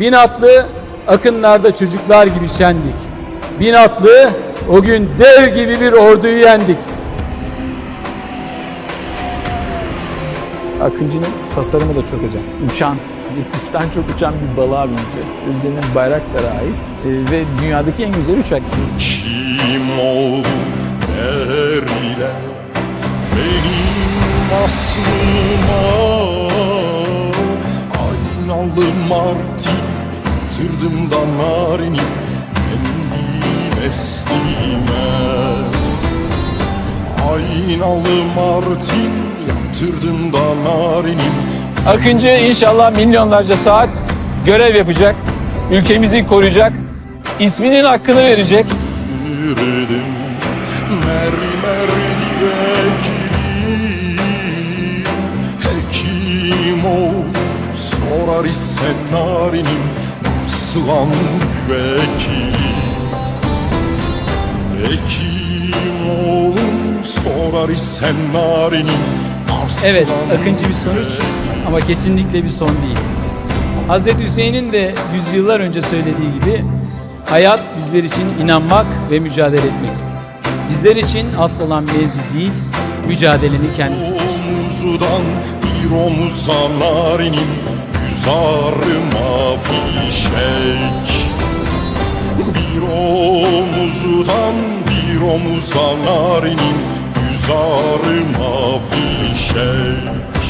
Bin atlı akınlarda çocuklar gibi şendik. Bin atlı o gün dev gibi bir orduyu yendik. Akıncı'nın tasarımı da çok özel. Uçan, bir kuştan çok uçan bir balığa benziyor. Üzerine bayraklara ait e, ve dünyadaki en güzel uçak. Kim oldu derler benim aslıma Aynalı Martin yatırdım da narinim kendi neslime. Aynalı Martin yatırdım da narinim Akıncı inşallah milyonlarca saat görev yapacak, ülkemizi koruyacak, isminin hakkını verecek. yürüdüm Mermer direkli Hekim ol Sorar isen narinim Aslan vekili Hekim olun Sorar isen narinim Arslan Evet, akıncı bir sonuç ama kesinlikle bir son değil. Hazreti Hüseyin'in de yüzyıllar önce söylediği gibi hayat bizler için inanmak ve mücadele etmek. Bizler için asıl olan mevzi değil, mücadelenin kendisi. Omuzdan bir omuza narinim Ağrıma fişek. Bir omuzdan bir omuza narinim Yüz ağrıma fişek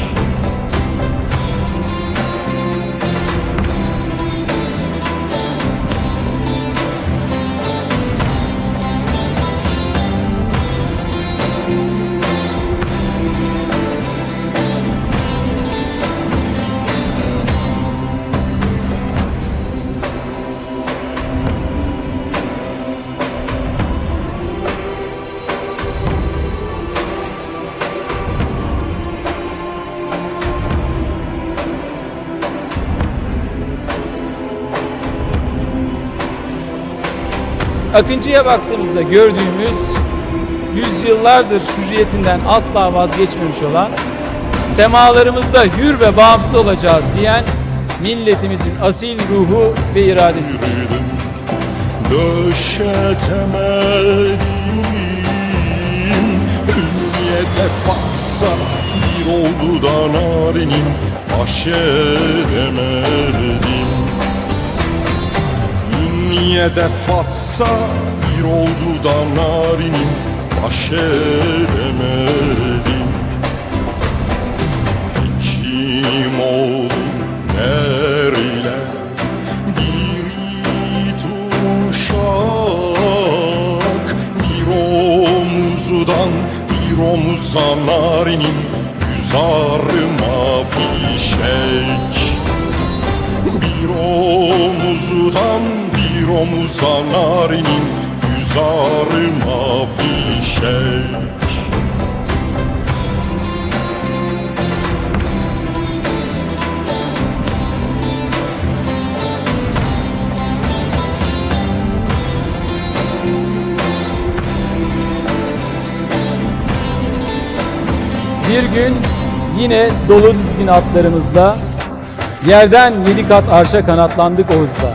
Akıncı'ya baktığımızda gördüğümüz yüzyıllardır hürriyetinden asla vazgeçmemiş olan semalarımızda hür ve bağımsız olacağız diyen milletimizin asil ruhu ve iradesidir. Döşetemedim Hülyete fatsa Bir oldu da narinim Baş edemedim Hülyete fatsa Bir oldu da narinim Baş edemedim. Kim oldu nerler bir it uşak Bir omuzdan bir omuza narinim. Yüz ağrıma fişek Bir omuzdan bir omuza narinim Yüz ağrıma fişek. Bir gün yine dolu dizgin atlarımızla yerden yedi kat arşa kanatlandık o hızla.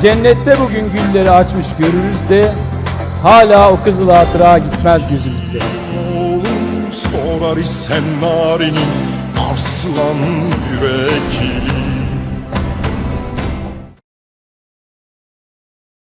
Cennette bugün gülleri açmış görürüz de hala o kızıl hatıra gitmez gözümüzde. Oğlum sorar isen narinim Arslan yürekli